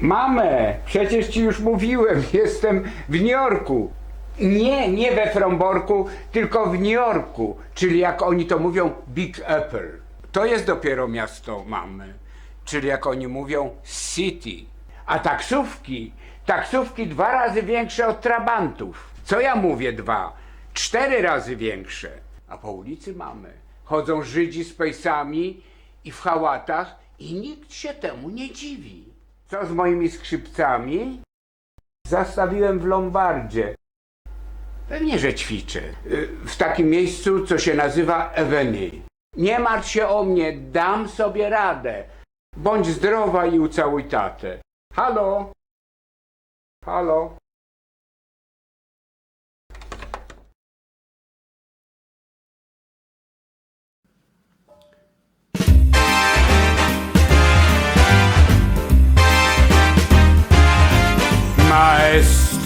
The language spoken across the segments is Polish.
Mamę, przecież ci już mówiłem, jestem w New Yorku. Nie, nie we Fromborku, tylko w New Yorku, czyli jak oni to mówią, Big Apple. To jest dopiero miasto mamy, czyli jak oni mówią, city. A taksówki, taksówki dwa razy większe od trabantów. Co ja mówię dwa? Cztery razy większe. A po ulicy mamy. Chodzą Żydzi z pejsami i w hałatach i nikt się temu nie dziwi. Co z moimi skrzypcami? Zastawiłem w Lombardzie. Pewnie, że ćwiczę. Y, W takim miejscu, co się nazywa Eveny. Nie martw się o mnie, dam sobie radę. Bądź zdrowa i ucałuj tatę. Halo? Halo?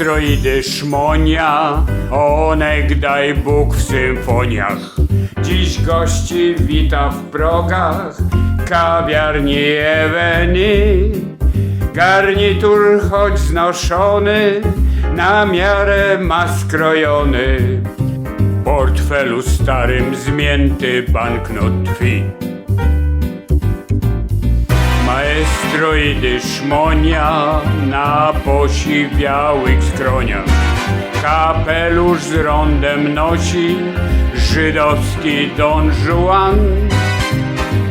Maestro i dyszmonia, onek daj Bóg w symfoniach. Dziś gości wita w progach, kawiarni Eweny. Garnitur choć znoszony, na miarę ma skrojony. W portfelu starym zmięty banknot tkwi. Maestro i dyszmonia na posiwiałych skroniach. Kapelusz z rondem nosi żydowski Don Juan.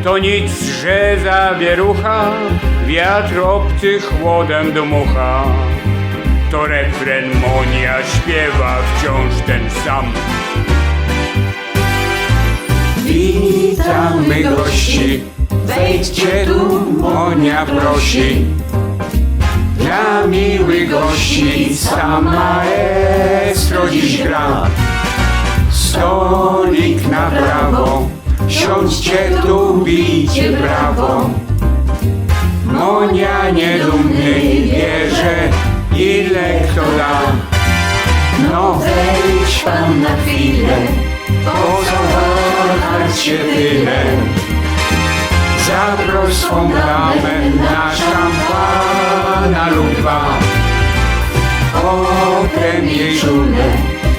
To nic, że zawierucha, wiatr obcy chłodem dmucha. To refren Monia śpiewa wciąż ten sam. Witamy gości, wejdźcie tu, Monia prosi. Dla miłych gości sam maestro dziś gra. Stolik na prawo, siądźcie tu, bijcie brawo. Monia niedumny bierze, ile kto da. No Wejdź pan na chwilę, po co wahać się tyle? Zaproś swą damę na szampana lub dwa. Potem jej żulę,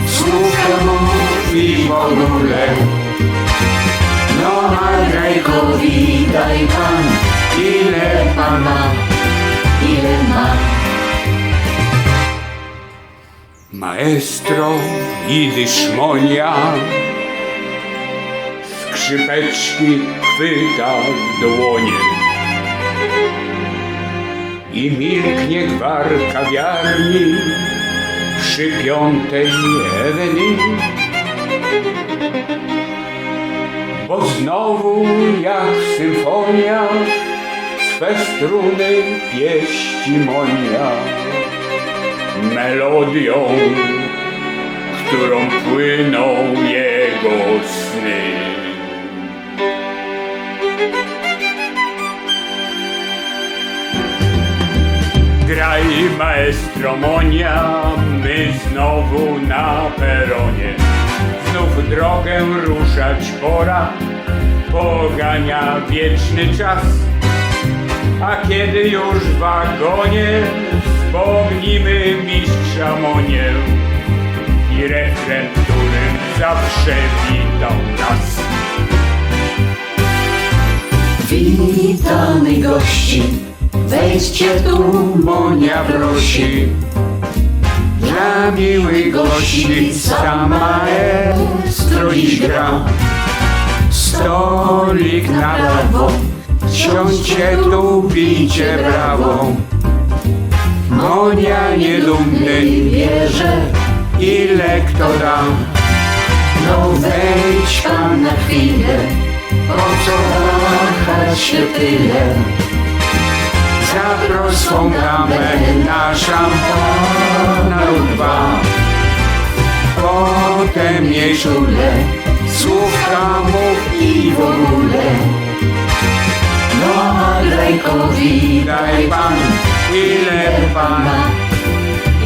słówkę i. No Andrzejkowi daj pan, ile pan ma. ile ma Maestro i dyszmonia Skrzypeczki chwyta w dłonie. I milknie gwar kawiarni Przy piątej Eweny Bo znowu jak w symfoniach Swe struny pieści monia. Melodią, którą płyną jego sny. Maestro Monia, my znowu na peronie. Znów drogę ruszać pora, pogania wieczny czas. A kiedy już w wagonie wspomnimy mistrza Monię i refren, którym zawsze witał nas. Witamy gości, wejdźcie tu, Monia prosi, dla miłych gości sama maestro dziś gra. Stolik na prawo, siądźcie tu, bijcie brawo. Monia niedumny bierze, ile kto da. no wejdź pan na chwilę, po co wahać się tyle? Zaproś swą damę na szampana lub dwa. Potem jej żulę, słówka mów I w ogóle, no Andrzejkowi daj pan, ile pan ma,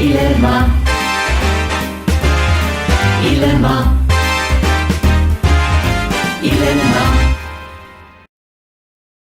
ile ma, ile ma.